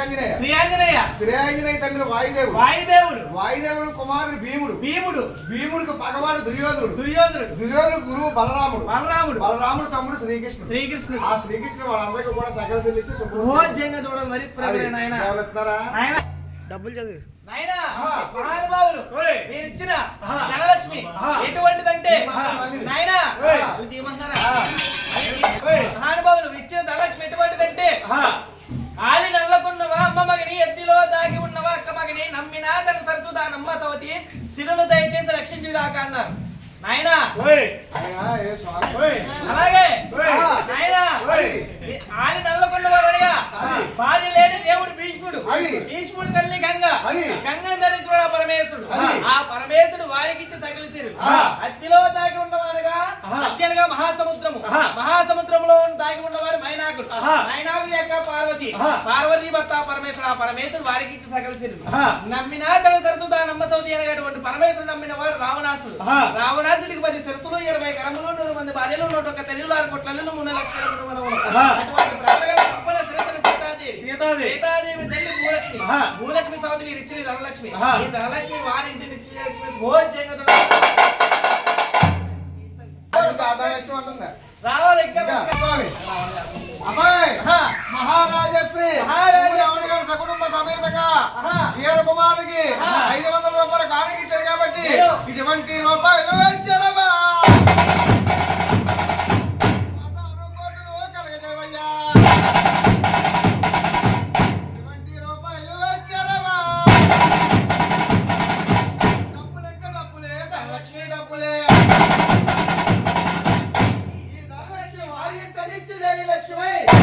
ఆంజనేయ శ్రీ ఆంజనేయ. శ్రీ ఆంజనేయ తండ్రి వాయుదేవుడు. వాయుదేవుడు. వాయుదేవుడు కుమారుడు భీముడు. భీముడు. భీముడికి పగవాడు దుర్యోధనుడు. దుర్యోధనుడు. దుర్యోధనుడు గురువు బలరాముడు. బలరాముడు. బలరాముడు తమ్ముడు శ్రీకృష్ణుడు. శ్రీకృష్ణుడు. ఆ శ్రీకృష్ణుడు వాళ్ళందరికీ కూడా సకల తెలిసి శుభోజ్యంగా చూడండి మరి డబ్బులు చదివి. మహానుభావులు ఇచ్చిన. ధనలక్ష్మి. ఎటువంటిదంటే. నాయన. మహానుభావులు ఇచ్చిన ధనలక్ష్మి ఎటువంటిదంటే మగని నమ్మినా తన సరసుదా నమ్మ సవతి సిరులు దయచేసి రక్షించుగాక అన్నారు. నాయనా. అలాగే పార్వతి భర్త పరమేశ్వరుడు ఆ పరమేశ్వరుడు వారికి ఇచ్చి సకలిసిరు ఆహా. నమ్మినా తన సరసుదా నమ్మ సౌతి అనగటువంటి పరమేశ్వరుడు నమ్మిన వాడు రావణాసుడు. రావణాసుడికి పది సరసులు ఇరవై కరములు నూరు మంది భార్యలు నూట ఒక్క తల్లిలు ఆరు కోట్ల మూడు లక్షల సీతాదేవి. తల్లి భూలక్ష్మి. భూలక్ష్మి సౌతి మీరు ఇచ్చింది ధనలక్ష్మి. ఈ ధనలక్ష్మి వారి ఇంటిని ఇచ్చి లక్ష్మి భోజనం అమ్మాయి మహారాజశ్రీ రావణ గారు సకుటుంబ సమేతగా వీర కుమారుడికి ఐదు వందల రూపాయలు కానుక ఇచ్చారు కాబట్టి ఇటువంటి భార్య సన్నిధి లక్ష్మి